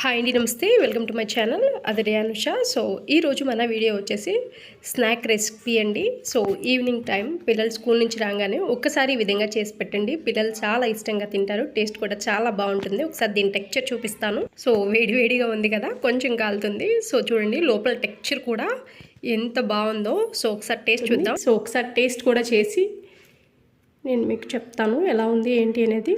Hi అండి నమస్తే. Welcome to my channel అదే అనుష. సో ఈరోజు మన వీడియో వచ్చేసి స్నాక్ రెసిపీ అండి. సో ఈవినింగ్ టైం పిల్లలు స్కూల్ నుంచి రాగానే ఒక్కసారి ఈ విధంగా చేసి పెట్టండి. పిల్లలు చాలా ఇష్టంగా తింటారు. టేస్ట్ కూడా చాలా బాగుంటుంది. ఒకసారి దీని టెక్చర్ చూపిస్తాను. సో వేడి వేడిగా ఉంది కదా కొంచెం కాలుతుంది. సో చూడండి లోపల టెక్చర్ కూడా ఎంత బాగుందో. సో ఒకసారి టేస్ట్ చూద్దాం. సో ఒకసారి టేస్ట్ కూడా చేసి నేను మీకు చెప్తాను ఎలా ఉంది ఏంటి అనేది.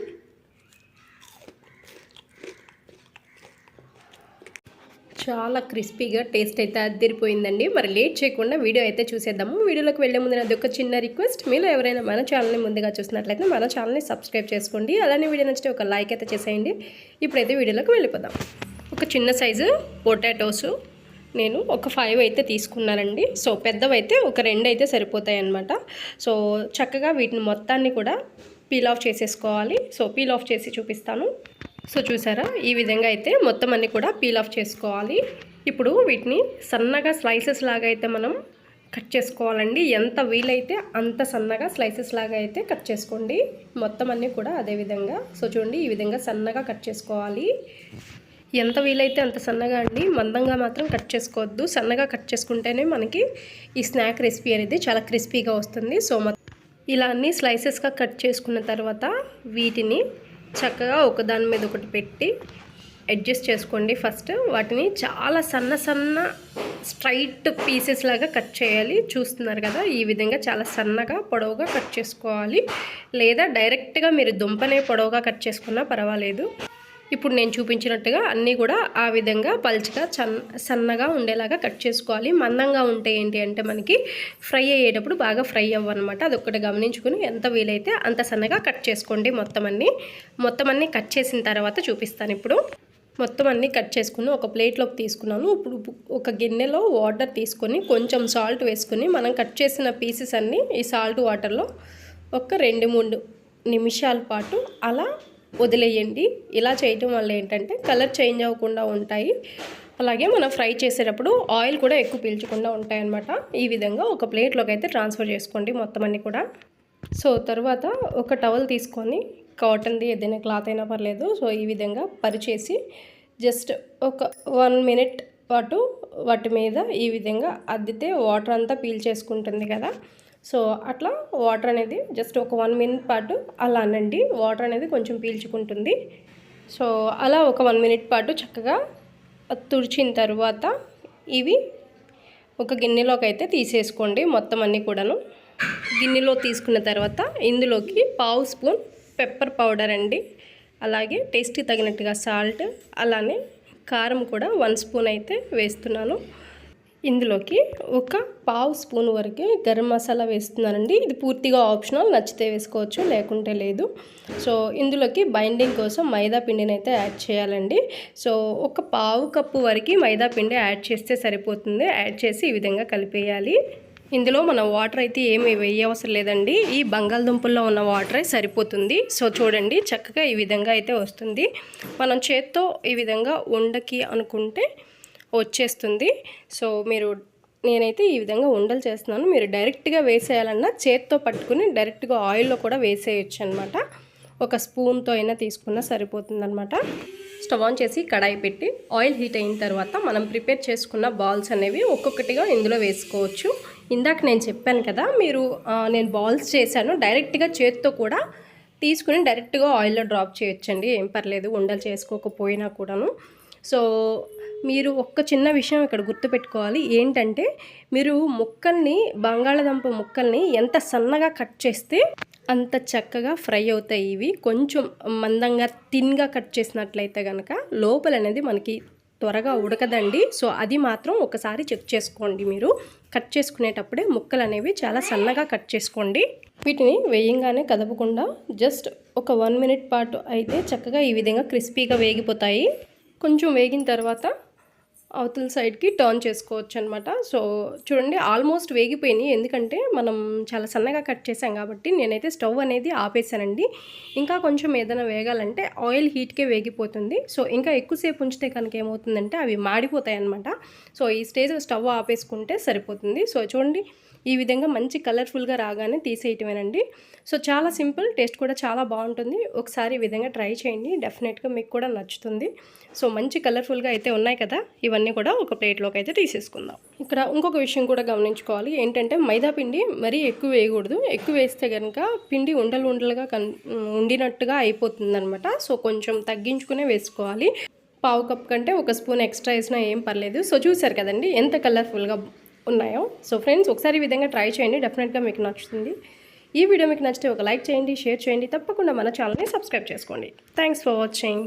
చాలా క్రిస్పీగా టేస్ట్ అయితే అద్దరిపోయిందండి. మరి లేట్ చేయకుండా వీడియో అయితే చూసేద్దాము. వీడియోలోకి వెళ్ళే ముందు నాది ఒక చిన్న రిక్వెస్ట్. మీరు ఎవరైనా మన ఛానల్ని ముందుగా చూసినట్లయితే మన ఛానల్ని సబ్స్క్రైబ్ చేసుకోండి. అలానే వీడియో నచ్చితే ఒక లైక్ అయితే చేసేయండి. ఇప్పుడైతే వీడియోలోకి వెళ్ళిపోదాం. ఒక చిన్న సైజు పొటాటోసు. నేను ఒక ఫైవ్ అయితే తీసుకున్నానండి. సో పెద్దవైతే ఒక రెండు అయితే సరిపోతాయి అన్నమాట సో చక్కగా వీటిని మొత్తాన్ని కూడా పీల్ ఆఫ్ చేసేసుకోవాలి. సో పీల్ ఆఫ్ చేసి చూపిస్తాను. సో చూసారా? ఈ విధంగా అయితే మొత్తం అన్నీ కూడా పీల్ ఆఫ్ చేసుకోవాలి. ఇప్పుడు వీటిని సన్నగా స్లైసెస్ లాగా అయితే మనం కట్ చేసుకోవాలండి. ఎంత వీలైతే అంత సన్నగా స్లైసెస్ లాగా అయితే కట్ చేసుకోండి. మొత్తం అన్నీ కూడా అదే విధంగా. సో చూడండి ఈ విధంగా సన్నగా కట్ చేసుకోవాలి. ఎంత వీలైతే అంత సన్నగా అండి. మందంగా మాత్రం కట్ చేసుకోవద్దు. సన్నగా కట్ చేసుకుంటేనే మనకి ఈ స్నాక్ రెసిపీ అనేది చాలా క్రిస్పీగా వస్తుంది. సో ఇలా అన్ని స్లైసెస్గా కట్ చేసుకున్న తర్వాత వీటిని చక్కగా ఒకదాని మీద ఒకటి పెట్టి అడ్జస్ట్ చేసుకోండి ఫస్ట్. వాటిని చాలా సన్న సన్న స్ట్రైట్ పీసెస్ లాగా కట్ చేయాలి. చూస్తున్నారు కదా ఈ విధంగా చాలా సన్నగా పొడవుగా కట్ చేసుకోవాలి. లేదా డైరెక్ట్గా మీరు దుంపనే పొడవుగా కట్ చేసుకున్నా పర్వాలేదు. ఇప్పుడు నేను చూపించినట్టుగా అన్నీ కూడా ఆ విధంగా పల్చగా సన్నగా ఉండేలాగా కట్ చేసుకోవాలి. మందంగా ఉంటే ఏంటి అంటే మనకి ఫ్రై అయ్యేటప్పుడు బాగా ఫ్రై అవ్వనమాట. అదొక్కటి గమనించుకుని ఎంత వీలైతే అంత సన్నగా కట్ చేసుకోండి మొత్తం అన్నీ. మొత్తం అన్నీ కట్ చేసిన తర్వాత చూపిస్తాను ఇప్పుడు. మొత్తం అన్నీ కట్ చేసుకుని ఒక ప్లేట్లోకి తీసుకున్నాను. ఇప్పుడు ఒక గిన్నెలో వాటర్ తీసుకొని కొంచెం సాల్ట్ వేసుకొని మనం కట్ చేసిన పీసెస్ అన్నీ ఈ సాల్ట్ వాటర్లో ఒక రెండు మూడు నిమిషాల పాటు అలా వదిలేయండి. ఇలా చేయటం వల్ల ఏంటంటే కలర్ చేంజ్ అవ్వకుండా ఉంటాయి. అలాగే మనం ఫ్రై చేసేటప్పుడు ఆయిల్ కూడా ఎక్కువ పీల్చకుండా ఉంటాయన్నమాట. ఈ విధంగా ఒక ప్లేట్లోకి అయితే ట్రాన్స్ఫర్ చేసుకోండి మొత్తం అన్నీ కూడా. సో తర్వాత ఒక టవల్ తీసుకొని కాటన్ది ఏదైనా క్లాత్ అయినా పర్లేదు. సో ఈ విధంగా పరిచేసి జస్ట్ ఒక వన్ మినిట్ పాటు వాటి మీద ఈ విధంగా అద్దితే వాటర్ అంతా పీల్ చేసుకుంటుంది కదా. సో అట్లా వాటర్ అనేది జస్ట్ ఒక వన్ మినిట్ పాటు అలా అనండి. వాటర్ అనేది కొంచెం పీల్చుకుంటుంది. సో అలా ఒక వన్ మినిట్ పాటు చక్కగా తుడిచిన తర్వాత ఇవి ఒక గిన్నెలోకి అయితే తీసేసుకోండి మొత్తం అన్నీ కూడాను. గిన్నెలో తీసుకున్న తర్వాత ఇందులోకి పావు స్పూన్ పెప్పర్ పౌడర్ అండి. అలాగే టేస్ట్కి తగినట్టుగా సాల్ట్ అలానే కారం కూడా వన్ స్పూన్ అయితే వేస్తున్నాను. ఇందులోకి ఒక పావు స్పూన్ వరకు గరం మసాలా వేస్తున్నానండి. ఇది పూర్తిగా ఆప్షనల్ నచ్చితే వేసుకోవచ్చు లేకుంటే లేదు. సో ఇందులోకి బైండింగ్ కోసం మైదా పిండిని అయితే యాడ్ చేయాలండి. సో ఒక పావు కప్పు వరకు మైదా పిండి యాడ్ చేస్తే సరిపోతుంది. యాడ్ చేసి ఈ విధంగా కలిపేయాలి. ఇందులో మన వాటర్ అయితే ఏమి వేయవసరం లేదండి. ఈ బంగాళదుంపల్లో ఉన్న వాటరే సరిపోతుంది. సో చూడండి చక్కగా ఈ విధంగా అయితే వస్తుంది. మనం చేత్తో ఈ విధంగా ఉండకి అనుకుంటే వచ్చేస్తుంది. సో మీరు నేనైతే ఈ విధంగా ఉండలు చేస్తున్నాను. మీరు డైరెక్ట్గా వేసేయాలన్నా చేత్తో పట్టుకుని డైరెక్ట్గా ఆయిల్లో కూడా వేసేయచ్చు అనమాట ఒక స్పూన్తో అయినా తీసుకున్నా సరిపోతుందనమాట. స్టవ్ ఆన్ చేసి కడాయి పెట్టి ఆయిల్ హీట్ అయిన తర్వాత మనం ప్రిపేర్ చేసుకున్న బాల్స్ అనేవి ఒక్కొక్కటిగా ఇందులో వేసుకోవచ్చు. ఇందాక నేను చెప్పాను కదా మీరు నేను బాల్స్ చేశాను. డైరెక్ట్గా చేత్తో కూడా తీసుకుని డైరెక్ట్గా ఆయిల్లో డ్రాప్ చేయొచ్చండి. ఏం పర్లేదు ఉండలు చేసుకోకపోయినా కూడాను. సో మీరు ఒక్క చిన్న విషయం ఇక్కడ గుర్తుపెట్టుకోవాలి. ఏంటంటే మీరు ముక్కల్ని బంగాళాదుంప ముక్కల్ని ఎంత సన్నగా కట్ చేస్తే అంత చక్కగా ఫ్రై అవుతాయి ఇవి. కొంచెం మందంగా తిన్గా కట్ చేసినట్లయితే కనుక లోపల అనేది మనకి త్వరగా ఉడకదండి. సో అది మాత్రం ఒకసారి చెక్ చేసుకోండి మీరు. కట్ చేసుకునేటప్పుడే ముక్కలు అనేవి చాలా సన్నగా కట్ చేసుకోండి. వీటిని వేయంగానే కదపకుండా జస్ట్ ఒక వన్ మినిట్ పాటు అయితే చక్కగా ఈ విధంగా క్రిస్పీగా వేగిపోతాయి. కొంచెం వేగిన తర్వాత అవతల సైడ్కి టర్న్ చేసుకోవచ్చు అనమాట సో చూడండి ఆల్మోస్ట్ వేగిపోయినాయి. ఎందుకంటే మనం చాలా సన్నగా కట్ చేసాం కాబట్టి నేనైతే స్టవ్ అనేది ఆపేసానండి. ఇంకా కొంచెం ఏదైనా వేగాలంటే ఆయిల్ హీట్కే వేగిపోతుంది. సో ఇంకా ఎక్కువసేపు ఉంచితే కనుక ఏమవుతుందంటే అవి మాడిపోతాయి అనమాట సో ఈ స్టేజ్లో స్టవ్ ఆపేసుకుంటే సరిపోతుంది. సో చూడండి ఈ విధంగా మంచి కలర్ఫుల్గా రాగానే తీసేయటమేనండి. సో చాలా సింపుల్ టేస్ట్ కూడా చాలా బాగుంటుంది. ఒకసారి ఈ విధంగా ట్రై చేయండి. డెఫినెట్గా మీకు కూడా నచ్చుతుంది. సో మంచి కలర్ఫుల్గా అయితే ఉన్నాయి కదా ఇవన్నీ. కూడా ఒక ప్లేట్లోకి అయితే తీసేసుకుందాం. ఇక్కడ ఇంకొక విషయం కూడా గమనించుకోవాలి. ఏంటంటే మైదా పిండి మరీ ఎక్కువ వేయకూడదు. ఎక్కువ వేస్తే కనుక పిండి ఉండలు ఉండలుగా కన్ ఉండినట్టుగా అయిపోతుంది అనమాట సో కొంచెం తగ్గించుకునే వేసుకోవాలి. పావు కప్ కంటే ఒక స్పూన్ ఎక్స్ట్రా వేసినా ఏం పర్లేదు. సో చూసారు కదండి ఎంత కలర్ఫుల్గా ఉన్నాయో. సో ఫ్రెండ్స్ ఒకసారి ఈ విధంగా ట్రై చేయండి. డెఫినెట్గా మీకు నచ్చుతుంది. ఈ వీడియో మీకు నచ్చితే ఒక లైక్ చేయండి షేర్ చేయండి. తప్పకుండా మన ఛానల్ని సబ్స్క్రైబ్ చేసుకోండి. Thanks for watching.